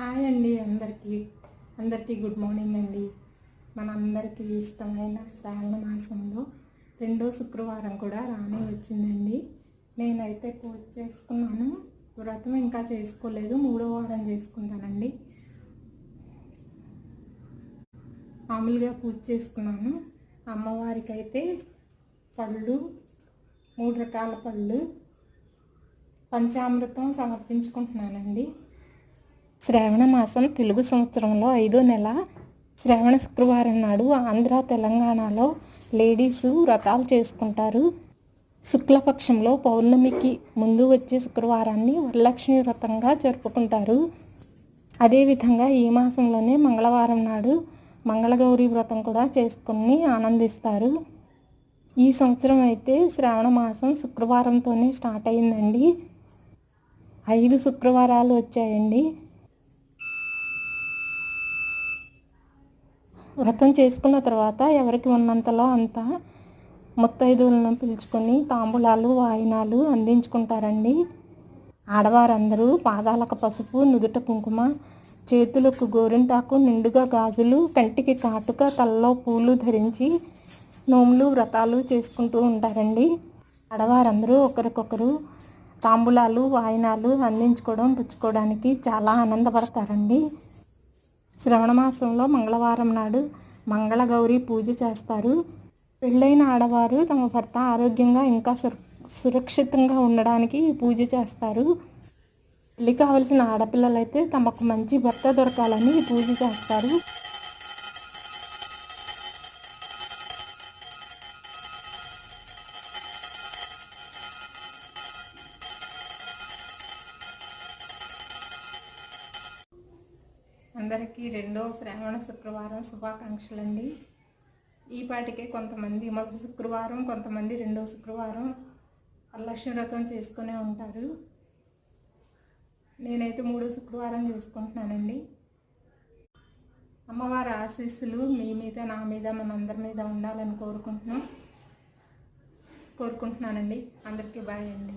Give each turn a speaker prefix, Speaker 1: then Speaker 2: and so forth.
Speaker 1: Hi అండి అందరికీ. అందరికీ గుడ్ మార్నింగ్ అండి. మనందరికీ ఇష్టమైన శ్రావణ మాసంలో రెండో శుక్రవారం కూడా రానే వచ్చిందండి. నేనైతే పూజ చేసుకున్నాను. వ్రతం ఇంకా చేసుకోలేదు. మూడో వారం చేసుకుంటానండి. మామూలుగా పూజ చేసుకున్నాను. అమ్మవారికి అయితే పళ్ళు మూడు రకాల పళ్ళు పంచామృతం సమర్పించుకుంటున్నానండి. శ్రావణ మాసం తెలుగు సంవత్సరంలో ఐదో నెల. శ్రావణ శుక్రవారం నాడు ఆంధ్ర తెలంగాణలో లేడీస్ వ్రతాలు చేసుకుంటారు. శుక్లపక్షంలో పౌర్ణమికి ముందు వచ్చే శుక్రవారాన్ని వరలక్ష్మి వ్రతంగా జరుపుకుంటారు. అదేవిధంగా ఈ మాసంలోనే మంగళవారం నాడు మంగళగౌరి వ్రతం కూడా చేసుకుని ఆనందిస్తారు. ఈ సంవత్సరం అయితే శ్రావణ మాసం శుక్రవారంతోనే స్టార్ట్ అయిందండి. ఐదు శుక్రవారాలు వచ్చాయండి. వ్రతం చేసుకున్న తర్వాత ఎవరికి ఉన్నంతలో అంత ముత్తైదువులను పిలుచుకొని తాంబూలాలు వాయినాలు అందించుకుంటారండి. ఆడవారందరూ పాదాలకు పసుపు నుదుట కుంకుమ చేతులకు గోరింటాకు నిండుగా గాజులు కంటికి కాటుక తలలో పూలు ధరించి నోములు వ్రతాలు చేసుకుంటూ ఉంటారండి. ఆడవారందరూ ఒకరికొకరు తాంబూలాలు వాయినాలు అందించుకోవడం పుచ్చుకోవడానికి చాలా ఆనందపడతారండి. శ్రవణ మాసంలో మంగళవారం నాడు మంగళగౌరి పూజ చేస్తారు. పెళ్ళైన ఆడవారు తమ భర్త ఆరోగ్యంగా ఇంకా సురక్షితంగా ఉండడానికి పూజ చేస్తారు. పెళ్ళి కావలసిన ఆడపిల్లలైతే తమకు మంచి భర్త దొరకాలని పూజ చేస్తారు. అందరికీ రెండో శ్రావణ శుక్రవారం శుభాకాంక్షలు అండి ఈ పాటికే కొంతమంది మొదటి శుక్రవారం కొంతమంది రెండో శుక్రవారం వరలక్ష్మి వ్రతం చేసుకునే ఉంటారు. నేనైతే మూడో శుక్రవారం చేసుకుంటున్నానండి. అమ్మవారి ఆశీస్సులు మీ మీద నా మీద మనందరి మీద ఉండాలని కోరుకుంటున్నాం. కోరుకుంటున్నానండి. అందరికీ బాయ్ అండి.